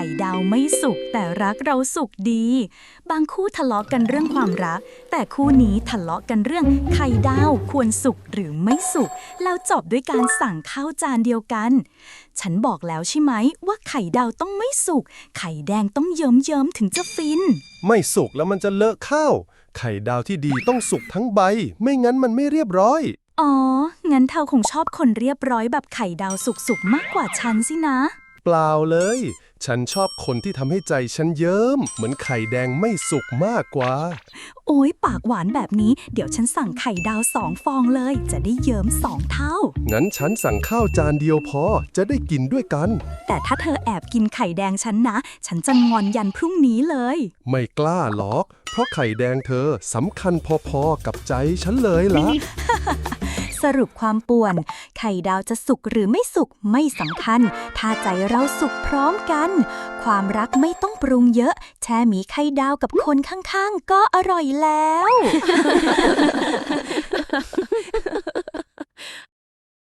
ข่ดาวไม่สุกแต่รักเราสุกดี บางคู่ทะเลาะกันเรื่องความรัก แต่คู่นี้ทะเลาะกันเรื่องไข่ดาวควรสุกหรือไม่สุกแล้วจบด้วยการสั่งข้าวจานเดียวกัน ฉันบอกแล้วใช่ไหมว่าไข่ดาวต้องไม่สุกไข่แดงต้องเยิ้มเยิ้มๆถึงจะฟิน ไม่สุกแล้วมันจะเลอะข้าว ไข่ดาวที่ดีต้องสุกทั้งใบ ไม่งั้นมันไม่เรียบร้อย อ๋อ งั้นเธอคงชอบคนเรียบร้อยแบบไข่ดาวสุกๆมากกว่าฉันสินะ เปล่าเลย ฉันชอบคนที่ทำให้ใจฉันเยิ้ม เหมือนไข่แดงไม่สุกมากกว่า โอ้ยปากหวานแบบนี้ เดี๋ยวฉันสั่งไข่ดาวสองฟองเลย จะได้เยิ้มสองเท่า งั้นฉันสั่งข้าวจานเดียวพอ จะได้กินด้วยกัน แต่ถ้าเธอแอบกินไข่แดงฉันนะ ฉันจะงอนยันพรุ่งนี้เลย ไม่กล้าหรอก เพราะไข่แดงเธอสำคัญพอๆกับใจฉันเลยล่ะ สรุปความป่วน ไข่ดาวจะสุกหรือไม่สุกไม่สำคัญ ถ้าใจเราสุกพร้อมกัน ความรักไม่ต้องปรุงเยอะ แช่หมีไข่ดาวกับคนข้างๆ ก็อร่อยแล้ว